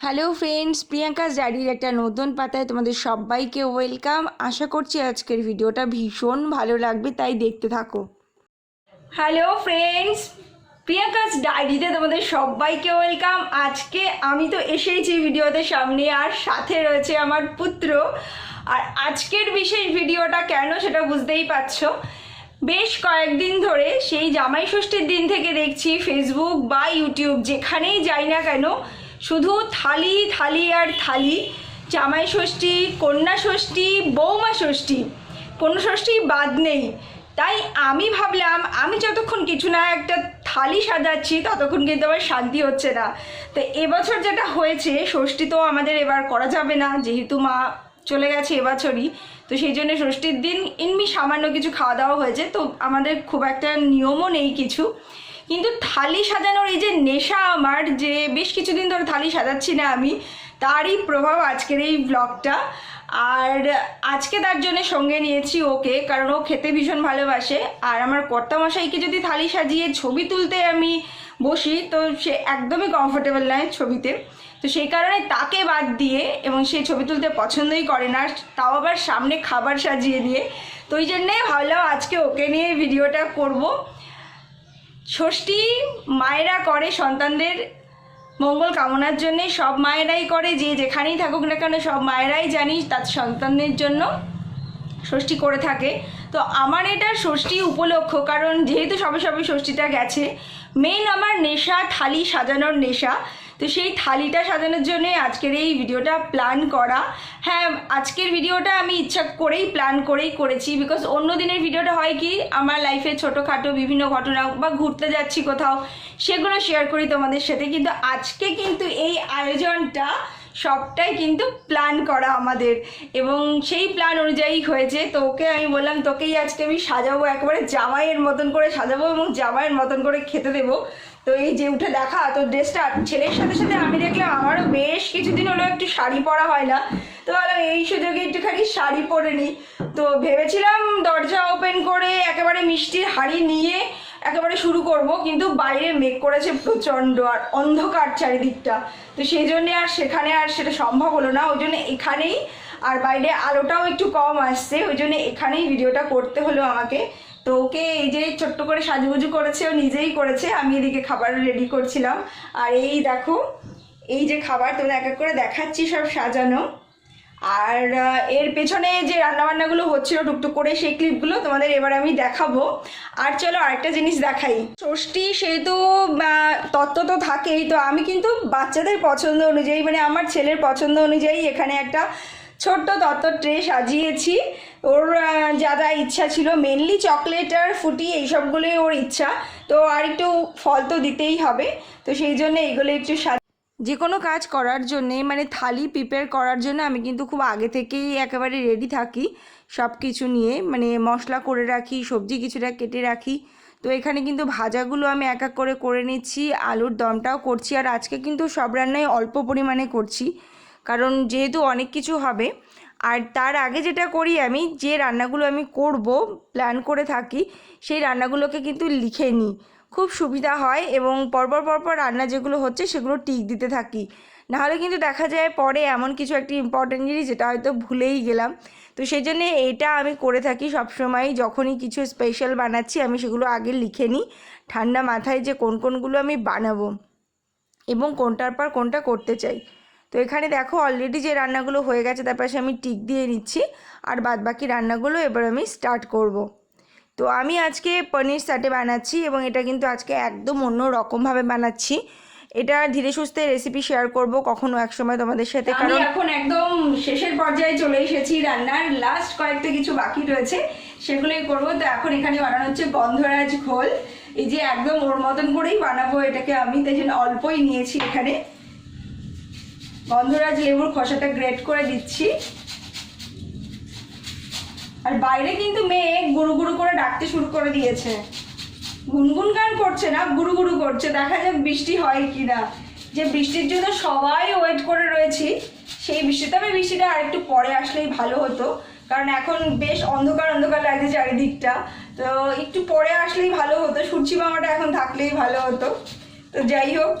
Hello friends Priyanka's ডায়েরির একটা নতুন পাতায় তোমাদের সবাইকে ওয়েলকাম আশা করছি আজকের ভিডিওটা ভীষণ ভালো লাগবে, তাই দেখতে থাকো। হ্যালো ফ্রেন্ডস প্রিয়াঙ্কাস ডায়েরিতে তোমাদের সবাইকে ওয়েলকাম আজকে আমি তো এসেইছি ভিডিওতে সামনে, আর সাথে রয়েছে আমার পুত্র। আর আজকের বিশেষ ভিডিওটা কেন সেটা বুঝতেই পারছ? বেশ কয়েকদিন ধরে সেই জামাই ষষ্ঠীর দিন থেকে দেখছি ফেসবুক বা ইউটিউব যেখানেই যাই না কেন শুধু থালি থালি আর থালি। জামাই ষষ্ঠী, কন্যা ষষ্ঠী, বৌমা ষষ্ঠী। কোনো ষষ্ঠী বাদ নেই। তাই আমি ভাবলাম, আমি যতক্ষণ কিছু না একটা থালি সাজাচ্ছি, ততক্ষণ কিন্তু আমার শান্তি হচ্ছে না। তো এবছর যেটা হয়েছে, ষষ্ঠী তো আমাদের এবার করা যাবে না, যেহেতু মা চলে গেছে এবছরই। তো সেই জন্য ষষ্ঠীর দিন এমনি সামান্য কিছু খাওয়া দাওয়া হয়েছে। তো আমাদের খুব একটা নিয়মও নেই কিছু। কিন্তু থালি সাজানোর এই যে নেশা আমার, যে বেশ কিছুদিন ধরে থালি সাজাচ্ছি না আমি, তারই প্রভাব আজকের এই ব্লগটা আর আজকে তার জন্য সঙ্গে নিয়েছি ওকে, কারণ ও খেতে ভীষণ ভালোবাসে। আর আমার কর্তামশাইকে যদি থালি সাজিয়ে ছবি তুলতে আমি বসি, তো সে একদমই কমফোর্টেবল নয় ছবিতে। তো সেই কারণে তাকে বাদ দিয়ে এবং সে ছবি তুলতে পছন্দই করে না, তাও আবার সামনে খাবার সাজিয়ে দিয়ে। তো ওই জন্যে ভাবলাম আজকে ওকে নিয়ে ভিডিওটা করব। ষষ্ঠী মায়েরা করে সন্তানদের মঙ্গল কামনার জন্যে, সব মায়েরাই করে, যে যেখানেই থাকুক না কেন, সব মায়েরাই জানি তার সন্তানদের জন্য ষষ্ঠী করে থাকে। তো আমার এটা ষষ্ঠী উপলক্ষ, কারণ যেহেতু সবে সবে ষষ্ঠীটা গেছে মেন আমার নেশা, থালি সাজানোর নেশা। তো সেই থালিটা সাজানোর জন্যে আজকের এই ভিডিওটা প্ল্যান করা। হ্যাঁ আজকের ভিডিওটা আমি ইচ্ছা করেই প্ল্যান করেই করেছি বিকজ অন্য দিনের ভিডিওটা হয় কি, আমার লাইফে ছোটোখাটো বিভিন্ন ঘটনা বা ঘুরতে যাচ্ছি কোথাও, সেগুলো শেয়ার করি তোমাদের সাথে। কিন্তু আজকে কিন্তু এই আয়োজনটা সবটাই কিন্তু প্ল্যান করা আমাদের। এবং সেই প্ল্যান অনুযায়ী হয়েছে। তো ওকে আমি বললাম, তোকেই আজকে আমি সাজাবো, একেবারে জামাইয়ের মতন করে সাজাবো এবং জামাইয়ের মতন করে খেতে দেবো। তো এই যে উঠে দেখা, তো ড্রেসটা ছেলের সাথে সাথে আমি দেখলাম, আমারও বেশ কিছুদিন হলো একটু শাড়ি পরা হয় না। তো ভাবলাম, এই সুযোগে একটুখানি শাড়ি পরে নিই। তো ভেবেছিলাম দরজা ওপেন করে একেবারে মিষ্টির হাড়ি নিয়ে একেবারে শুরু করব, কিন্তু বাইরে মেঘ করেছে প্রচণ্ড আর অন্ধকার চারিদিকটা। তো সেই জন্যে আর সেখানে আর সেটা সম্ভব হলো না, ওই জন্য এখানেই আর বাইরে আলোটাও একটু কম আসছে, ওই জন্য এখানেই ভিডিওটা করতে হলো আমাকে। তো ওকে এই যে ছোট্ট করে সাজুগুজু করেছে, ও নিজেই করেছে, আমি এদিকে খাবার রেডি করছিলাম। আর এই দেখো, এই যে খাবার তোমরা এক এক করে দেখাচ্ছি সব সাজানো। আর এর পেছনে যে রান্নাবান্নাগুলো হচ্ছিল টুকটুক করে সেই ক্লিপগুলো তোমাদের এবার আমি দেখাবো। আর চলো আরেকটা জিনিস দেখাই। ষষ্ঠী সেহেতু তত্ত্ব তো থাকেই, তো আমি কিন্তু বাচ্চাদের পছন্দ অনুযায়ী মানে আমার ছেলের পছন্দ অনুযায়ী এখানে একটা ছোট্ট তত্ত্ব ট্রে সাজিয়েছি। ওর যা যা ইচ্ছা ছিল মেনলি চকলেট আর ফুটি এইসবগুলোই ওর ইচ্ছা। তো আর একটু ফল তো দিতেই হবে। তো সেই জন্য এইগুলো একটু সা যে কোনো কাজ করার জন্যে মানে থালি প্রিপেয়ার করার জন্য আমি কিন্তু খুব আগে থেকেই একেবারে রেডি থাকি। সব কিছু নিয়ে মানে মশলা করে রাখি, সবজি কিছুটা কেটে রাখি। তো এখানে কিন্তু ভাজাগুলো আমি এক এক করে করে নিচ্ছি, আলুর দমটাও করছি, আর আজকে কিন্তু সব রান্নাই অল্প পরিমাণে করছি। কারণ যেহেতু অনেক কিছু হবে, আর তার আগে যেটা করি আমি, যে রান্নাগুলো আমি করব প্ল্যান করে থাকি, সেই রান্নাগুলোকে কিন্তু লিখে নিই। খুব সুবিধা হয় এবং পরপর পরপর রান্না যেগুলো হচ্ছে সেগুলো টিক দিতে থাকি। নাহলে কিন্তু দেখা যায় পরে এমন কিছু একটি ইম্পর্টেন্ট জিনিস যেটা হয়তো ভুলেই গেলাম। তো সেই জন্যে এটা আমি করে থাকি সবসময়। যখনই কিছু স্পেশাল বানাচ্ছি, আমি সেগুলো আগে লিখে নিই। ঠান্ডা মাথায় যে কোন, কোনগুলো আমি বানাবো এবং কোনটার পর কোনটা করতে চাই। তো এখানে দেখো অলরেডি যে রান্নাগুলো হয়ে গেছে তার পাশে আমি টিক দিয়ে নিচ্ছি। আর বাদ বাকি রান্নাগুলো এবার আমি স্টার্ট করব। তো আমি আজকে পনির সাটে বানাচ্ছি এবং এটা কিন্তু আজকে একদম অন্য রকমভাবে বানাচ্ছি। এটা ধীরে সুস্থে রেসিপি শেয়ার করব কখনো এক সময় তোমাদের সাথে আমি কারণ এখন একদম শেষের পর্যায়ে চলে এসেছি রান্নার লাস্ট কয়েকটা কিছু বাকি রয়েছে সেগুলোই করব। তো এখন এখানে বানানো হচ্ছে গন্ধরাজ ঘোল। এই যে একদম ওর মতন করেই বানাবো এটাকে আমি তাই জন্য অল্পই নিয়েছি এখানে। গন্ধরাজ লেবুর খসাটা গ্রেট করে দিচ্ছি। আর বাইরে কিন্তু মেয়ে গুরু গুরু করে ডাকতে শুরু করে দিয়েছে। গুনগুন গান করছে না, গুরু গুরু করছে। দেখা যাক বৃষ্টি হয় কি না যে বৃষ্টির জন্য সবাই ওয়েট করে রয়েছি, সেই বৃষ্টি তবে বৃষ্টিটা আরেকটু পরে আসলেই ভালো হতো। কারণ এখন বেশ অন্ধকার অন্ধকার লাগছে চারিদিকটা। তো একটু পরে আসলেই ভালো হতো। সূর্যি মামাটা এখন থাকলেই ভালো হতো। তো যাই হোক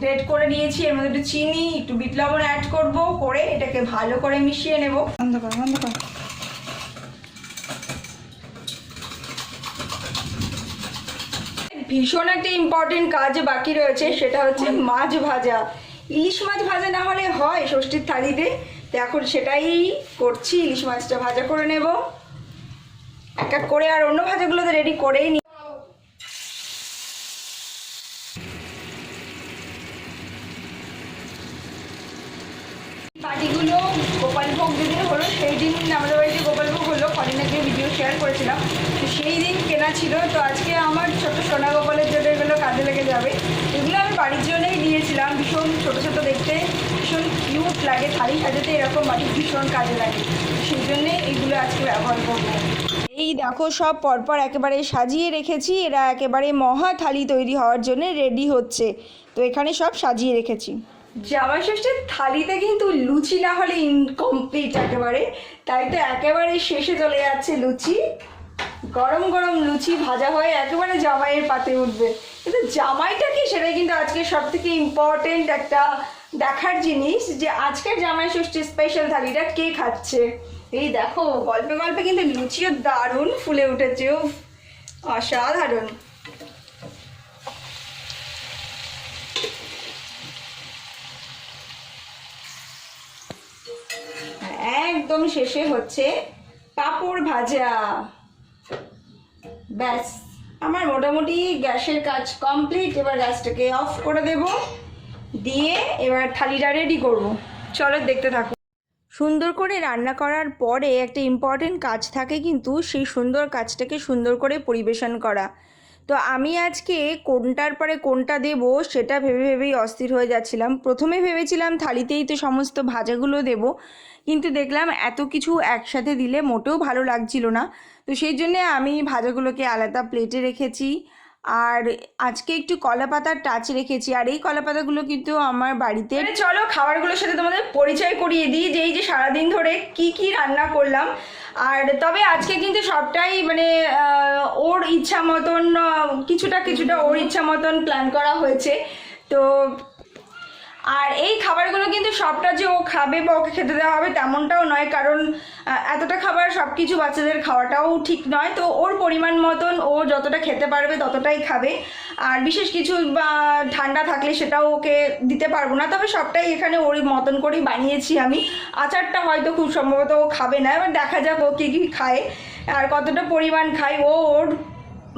গ্রেট করে নিয়েছি। এর মধ্যে একটু চিনি, একটু বিট লবণ অ্যাড করব, করে এটাকে ভালো করে মিশিয়ে নেব। অন্ধকার কর বন্ধ কর ভীষণ একটা ইম্পর্টেন্ট কাজ বাকি রয়েছে, সেটা হচ্ছে মাছ ভাজা। ইলিশ মাছ ভাজা না হলে হয় ষষ্ঠীর থালিতে, তো এখন সেটাই করছি, ইলিশ মাছটা ভাজা করে নেব। এক এক করে আর অন্য ভাজাগুলো তো রেডি করেই নি পার্টিগুলো গোপাল ভোগ যেদিন হলো, সেই দিন আমাদের বাড়িতে গোপাল ভোগ হলো কদিন আগে ভিডিও শেয়ার করেছিলাম। তো সেই দিন কেনা ছিল। তো আজকে আমার ছোট সোনা গোপালের জন্য এগুলো কাজে লেগে যাবে। এগুলো আমি বাড়ির জন্যই দিয়েছিলাম ভীষণ ছোট ছোট দেখতে ভীষণ কিউট লাগে। থালি সাজাতে এরকম বাড়ির ভীষণ কাজে লাগে। সেই জন্যে এগুলো আজকে ব্যবহার করব। এই দেখো, সব পরপর একেবারে সাজিয়ে রেখেছি। এরা একেবারে মহা থালি তৈরি হওয়ার জন্য রেডি হচ্ছে। তো এখানে সব সাজিয়ে রেখেছি। জামাই ষষ্ঠীর থালিতে কিন্তু লুচি না হলে ইনকমপ্লিট একেবারে। তাই তো একেবারে শেষে চলে যাচ্ছে লুচি। গরম গরম লুচি ভাজা হয়ে একেবারে জামাইয়ের পাতে উঠবে। কিন্তু জামাইটা কি সেটাই কিন্তু আজকে সব থেকে ইম্পর্টেন্ট একটা দেখার জিনিস যে আজকের জামাই ষষ্ঠীর স্পেশাল থালিটা কে খাচ্ছে? এই দেখো, গল্পে গল্পে কিন্তু লুচিও দারুণ ফুলে উঠেছে অসাধারণ আর একদম শেষে হচ্ছে পাঁপড় ভাজা। ব্যাস, আমার মোটামুটি গ্যাসের কাজ কমপ্লিট। এবার গ্যাসটাকে অফ করে দেব। দিয়ে এবার থালিটা রেডি করব। চলো দেখতে থাকো। সুন্দর করে রান্না করার পরে একটা ইম্পর্টেন্ট কাজ থাকে কিন্তু সেই সুন্দর কাজটাকে সুন্দর করে পরিবেশন করা। তো আমি আজকে কোনটার পরে কোনটা দেব সেটা ভেবে ভেবেই অস্থির হয়ে যাচ্ছিলাম। প্রথমে ভেবেছিলাম থালিতেই তো সমস্ত ভাজাগুলো দেব। কিন্তু দেখলাম এত কিছু একসাথে দিলে মোটেও ভালো লাগছিল না। তো সেই জন্যে আমি ভাজাগুলোকে আলাদা প্লেটে রেখেছি। আর আজকে একটু কলা পাতার টাচ রেখেছি। আর এই কলা পাতাগুলো কিন্তু আমার বাড়িতে চলো খাবারগুলোর সাথে তোমাদের পরিচয় করিয়ে দিই যে এই যে সারাদিন ধরে কি কি রান্না করলাম। আর তবে আজকে কিন্তু সবটাই মানে ওর ইচ্ছা মতন কিছুটা কিছুটা ওর ইচ্ছা মতন প্ল্যান করা হয়েছে। তো আর এই খাবারগুলো কিন্তু সবটা যে ও খাবে বা ওকে খেতে দেওয়া হবে তেমনটাও নয়, কারণ এতটা খাবার সব কিছু বাচ্চাদের খাওয়াটাও ঠিক নয়। তো ওর পরিমাণ মতন ও যতটা খেতে পারবে ততটাই খাবে। আর বিশেষ কিছু, বা, ঠান্ডা থাকলে সেটাও ওকে দিতে পারব না। তবে সবটাই এখানে ওর মতন করেই বানিয়েছি আমি। আচারটা হয়তো খুব সম্ভবত ও খাবে না, এবার দেখা যাক ও কী কী খায় আর কতটা পরিমাণ খায়। ও ওর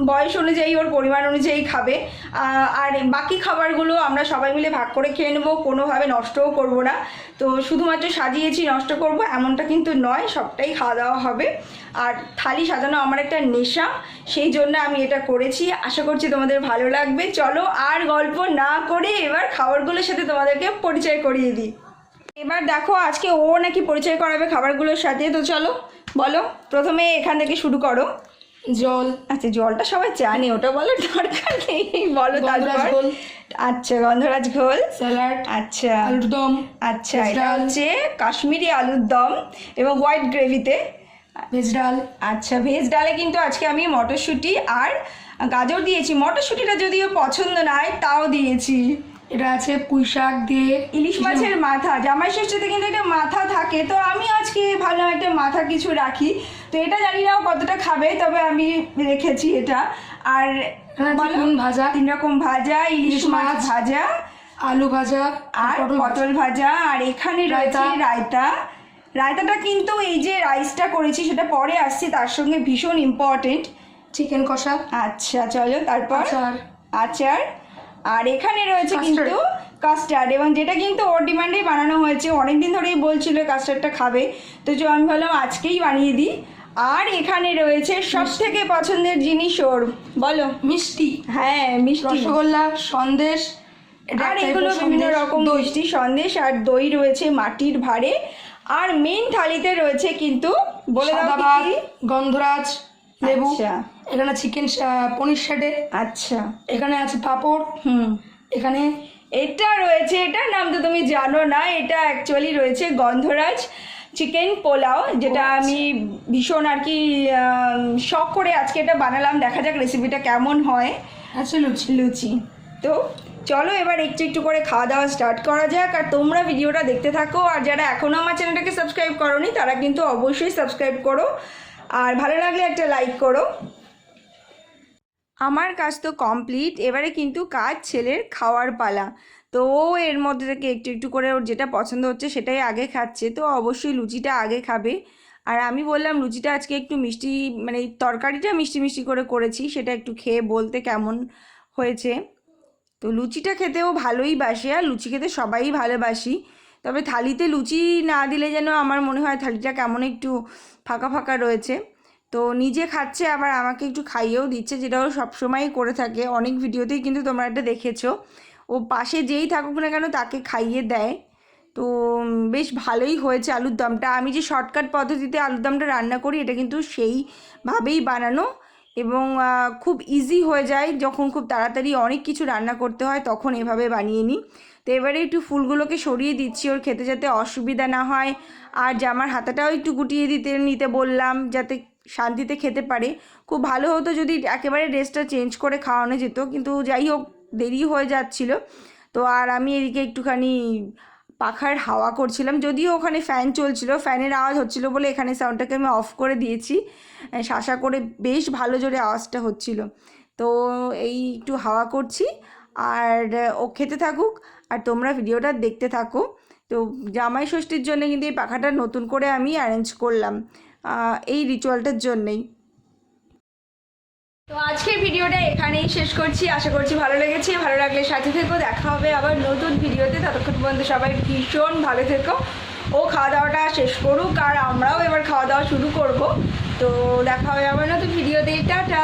বয়স অনুযায়ী, ওর পরিমাণ অনুযায়ী খাবে। আর বাকি খাবারগুলো আমরা সবাই মিলে ভাগ করে খেয়ে নেব, কোনোভাবে নষ্টও করব না। তো শুধুমাত্র সাজিয়েছি, নষ্ট করব এমনটা কিন্তু নয়, সবটাই খাওয়া দাওয়া হবে। আর থালি সাজানো আমার একটা নেশা, সেই জন্য আমি এটা করেছি। আশা করছি তোমাদের ভালো লাগবে। চলো আর গল্প না করে এবার খাবারগুলোর সাথে তোমাদেরকে পরিচয় করিয়ে দিই। এবার দেখো, আজকে ও নাকি পরিচয় করাবে খাবারগুলোর সাথে। তো চলো, বলো, প্রথমে এখান থেকে শুরু করো। জল। আচ্ছা জলটা সবাই জানে ওটা বলার দরকার নেই। বলো তারপর। আচ্ছা গন্ধরাজ ঘোল। স্যালাড আচ্ছা। আলুর দম আচ্ছা এটা হচ্ছে কাশ্মীরি আলুর দম এবং হোয়াইট গ্রেভিতে। ভেজ ডাল। আচ্ছা ভেজ ডালে কিন্তু আজকে আমি মটরশুঁটি আর গাজর দিয়েছি। মটরশুঁটিটা যদিও পছন্দ নয় তাও দিয়েছি। এটা আছে পুঁই শাক দিয়ে ইলিশ মাছের মাথা জামাই ষষ্ঠীতে কিন্তু একটা মাথা থাকে তো আমি আজকে ভালো একটা মাথা কিছু রাখি। তো এটা জানি না কতটা খাবে তবে আমি রেখেছি এটা। আর ভাজা। তিন রকম ভাজা ইলিশ মাছ ভাজা আলু ভাজা আর পটল ভাজা। আর এখানে রয়েছে রায়তা। রায়তা রায়তাটা কিন্তু এই যে রাইসটা করেছি সেটা পরে আসছি তার সঙ্গে ভীষণ ইম্পর্টেন্ট চিকেন কষা। আচ্ছা চলো তারপর? আচার। আচার। আর এখানে রয়েছে কিন্তু কাস্টার্ড এবং যেটা কিন্তু ওর ডিমান্ডেই বানানো হয়েছে অনেক দিন ধরেই বলছিল কাস্টার্ডটা খাবে। তো চো আমি ভাবলাম আজকেই বানিয়ে দিই। আর এখানে রয়েছে সব থেকে পছন্দের জিনিস ওর বলো। মিষ্টি। হ্যাঁ মিষ্টি। রসগোল্লা সন্দেশ আর এগুলো বিভিন্ন রকম মিষ্টি সন্দেশ আর দই রয়েছে মাটির ভাড়ে। আর মেন থালিতে রয়েছে কিন্তু বলে দাও? গন্ধরাজ লেবু আচ্ছা। এখানে চিকেন পনির শাটে। আচ্ছা। এখানে আছে পাঁপড়। হুম। এখানে এটা রয়েছে এটার নাম তো তুমি জানো না এটা অ্যাকচুয়ালি রয়েছে গন্ধরাজ চিকেন পোলাও যেটা আচ্ছা। আমি ভীষণ আর কি শখ করে আজকে এটা বানালাম। দেখা যাক রেসিপিটা কেমন হয়। আচ্ছা লুচি। লুচি। তো চলো এবার একটু একটু করে খাওয়া দাওয়া স্টার্ট করা যাক আর তোমরা ভিডিওটা দেখতে থাকো আর যারা এখনও আমার চ্যানেলটাকে সাবস্ক্রাইব করোনি তারা কিন্তু অবশ্যই সাবস্ক্রাইব করো। আর ভালো লাগলে একটা লাইক করো। আমার কাজ তো কমপ্লিট এবারে কিন্তু কাজ ছেলের খাওয়ার পালা। তো ও এর মধ্যে থেকে একটু একটু করে ওর যেটা পছন্দ হচ্ছে সেটাই আগে খাচ্ছে। তো অবশ্যই লুচিটা আগে খাবে। আর আমি বললাম, লুচিটা আজকে একটু মিষ্টি মানে তরকারিটা মিষ্টি মিষ্টি করে করেছি। সেটা একটু খেয়ে বলতে কেমন হয়েছে? তো লুচিটা খেতেও ভালোই বাসে। আর লুচি খেতে সবাই ভালোবাসি। তবে থালিতে লুচি না দিলে যেন আমার মনে হয় থালিটা কেমন একটু ফাঁকা ফাঁকা রয়েছে। তো নিজে খাচ্ছে, আবার আমাকে একটু খাইয়েও দিচ্ছে যেটা ও সবসময়ই করে থাকে। অনেক ভিডিওতেই কিন্তু তোমরা এটা দেখেছ। ও পাশে যেই থাকুক না কেন তাকে খাইয়ে দেয়। তো বেশ ভালোই হয়েছে আলুর দমটা। আমি যে শর্টকাট পদ্ধতিতে আলুর দমটা রান্না করি, এটা কিন্তু সেইভাবেই বানানো এবং খুব ইজি হয়ে যায়। যখন খুব তাড়াতাড়ি অনেক কিছু রান্না করতে হয়, তখন এভাবে বানিয়ে নিই। তো এবারে একটু ফুলগুলোকে সরিয়ে দিচ্ছি ওর খেতে যাতে অসুবিধা না হয়। আর জামার হাতাটাও একটু গুটিয়ে দিতে, নিতে বললাম যাতে শান্তিতে খেতে পারে। খুব ভালো হতো যদি একেবারে ড্রেসটা চেঞ্জ করে খাওয়ানো যেত, কিন্তু যাই হোক, দেরি হয়ে যাচ্ছিল। তো আর আমি এদিকে একটুখানি পাখার হাওয়া করছিলাম, যদিও ওখানে ফ্যান চলছিল, ফ্যানের আওয়াজ হচ্ছিল বলে এখানে সাউন্ডটাকে আমি অফ করে দিয়েছি। শাসা করে বেশ ভালো জোরে আওয়াজটা হচ্ছিল। তো এই একটু হাওয়া করছি, আর ও খেতে থাকুক আর তোমরা ভিডিওটা দেখতে থাকো। তো জামাই ষষ্ঠীর জন্য কিন্তু এই পাখাটা নতুন করে আমি অ্যারেঞ্জ করলাম এই রিচুয়ালটার জন্যেই। তো আজকের ভিডিওটা এখানেই শেষ করছি। আশা করছি ভালো লেগেছে। ভালো লাগলে সাথে থেকো। দেখা হবে আবার নতুন ভিডিওতে। ততক্ষণ পর্যন্ত সবাই ভীষণ ভালো থেকো। ও খাওয়া দাওয়াটা শেষ করুক আর আমরাও এবার খাওয়া দাওয়া শুরু করব। তো দেখা হবে আবার নতুন ভিডিওতে। টাটা!